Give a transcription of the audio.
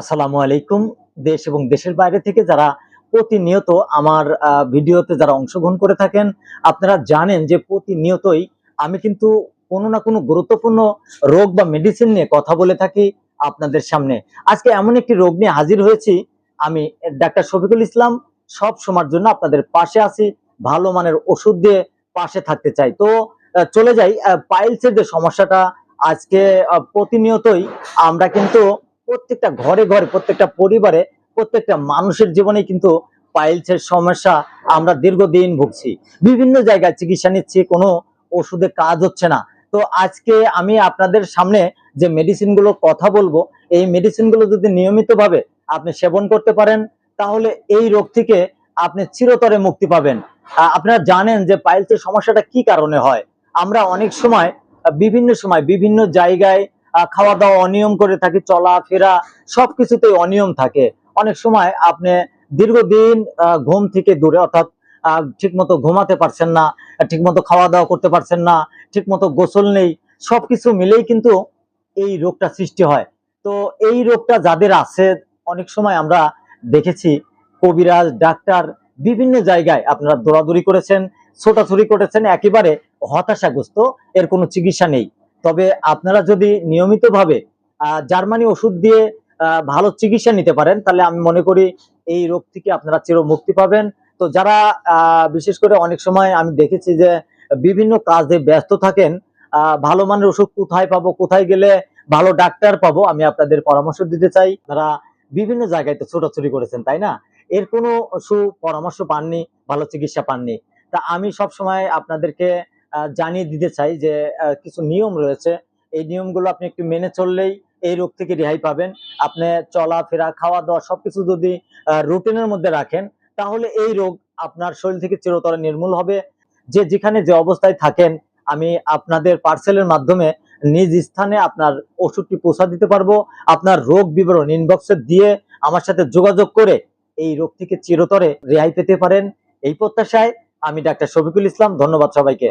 আসসালামু আলাইকুম। দেশ এবং দেশের বাইরে থেকে যারা প্রতিনিয়ত আমার ভিডিওতে যারা অংশগ্রহণ করে থাকেন, আপনারা জানেন যে প্রতিনিয়তই আমি কিন্তু কোনো না কোনো গুরুত্বপূর্ণ রোগ বা মেডিসিন নিয়ে কথা বলে থাকি আপনাদের সামনে। আজকে এমন একটি রোগ নিয়ে হাজির হয়েছি। আমি ডাক্তার শফিকুল ইসলাম, সব সময়ের জন্য আপনাদের পাশে আছি, ভালো মানের ওষুধ দিয়ে পাশে থাকতে চাই। তো চলে যাই পাইলসের যে সমস্যাটা, আজকে প্রতিনিয়তই আমরা কিন্তু প্রত্যেকটা ঘরে ঘরে, প্রত্যেকটা পরিবারে, প্রত্যেকটা মানুষের জীবনে কিন্তু পাইলসের সমস্যা আমরা দীর্ঘদিন ভুগছি। বিভিন্ন জায়গায় চিকিৎসা নিচ্ছি, কোনো ওষুধে কাজ হচ্ছে না। তো আজকে আমি আপনাদের সামনে যে মেডিসিনগুলো কথা বলব, এই মেডিসিনগুলো যদি নিয়মিতভাবে আপনি সেবন করতে পারেন, তাহলে এই রোগ থেকে আপনি চিরতরে মুক্তি পাবেন। আপনারা জানেন যে পাইলসের সমস্যাটা কি কারণে হয়? আমরা অনেক সময়, বিভিন্ন সময়, বিভিন্ন জায়গায় খাওয়া দাওয়া অনিয়ম করে থাকি, চলাফেরা সবকিছুতেই অনিয়ম থাকে। অনেক সময় আপনি দীর্ঘদিন ঘুম থেকে দূরে, অর্থাৎ ঠিক মতো ঘুমাতে পারছেন না ঠিক মতো খাওয়া দাওয়া করতে পারছেন না ঠিক মতো গোসল নেই, সবকিছু মিলেই কিন্তু এই রোগটা সৃষ্টি হয়। তো এই রোগটা যাদের আছে, অনেক সময় আমরা দেখেছি, কবিরাজ, ডাক্তার বিভিন্ন জায়গায় আপনারা দৌড়াদৌড়ি করেছেন, ছোটাছুটি করেছেন, একেবারে হতাশাগ্রস্ত, এর কোনো চিকিৎসা নেই। তবে আপনারা যদি নিয়মিতভাবে জার্মানি ওষুধ দিয়ে ভালো চিকিৎসা নিতে পারেন, তাহলে আমি মনে করি এই রোগ থেকে আপনারা চির মুক্তি পাবেন। তো যারা বিশেষ করে অনেক সময় আমি দেখেছি যে বিভিন্ন কাজে ব্যস্ত থাকেন ভালো মানের ওষুধ কোথায় পাবো, কোথায় গেলে ভালো ডাক্তার পাবো, আমি আপনাদের পরামর্শ দিতে চাই। তারা বিভিন্ন জায়গায় তো ছোটাছুটি করেছেন, তাই না? এর কোনো সু পরামর্শ পাননি, ভালো চিকিৎসা পাননি। তা আমি সব সময় আপনাদেরকে জানিয়ে দিতে চাই যে কিছু নিয়ম রয়েছে। এই নিয়মগুলো আপনি একটু মেনে চললেই এই রোগ থেকে রেহাই পাবেন। আপনি চলাফেরা খাওয়া দাওয়া সবকিছু যদি রুটিনের মধ্যে রাখেন, তাহলে এই রোগ আপনার শরীর থেকে চিরতরে নির্মূল হবে। যে যেখানে যে অবস্থায় থাকেন, আমি আপনাদের পার্সেলের মাধ্যমে নিজ স্থানে আপনার ওষুধটি পৌঁছা দিতে পারব। আপনার রোগ বিবরণ ইনবক্সে দিয়ে আমার সাথে যোগাযোগ করে এই রোগ থেকে চিরতরে রেহাই পেতে পারেন। এই প্রত্যাশায় আমি ডাক্তার শফিকুল ইসলাম, ধন্যবাদ সবাইকে।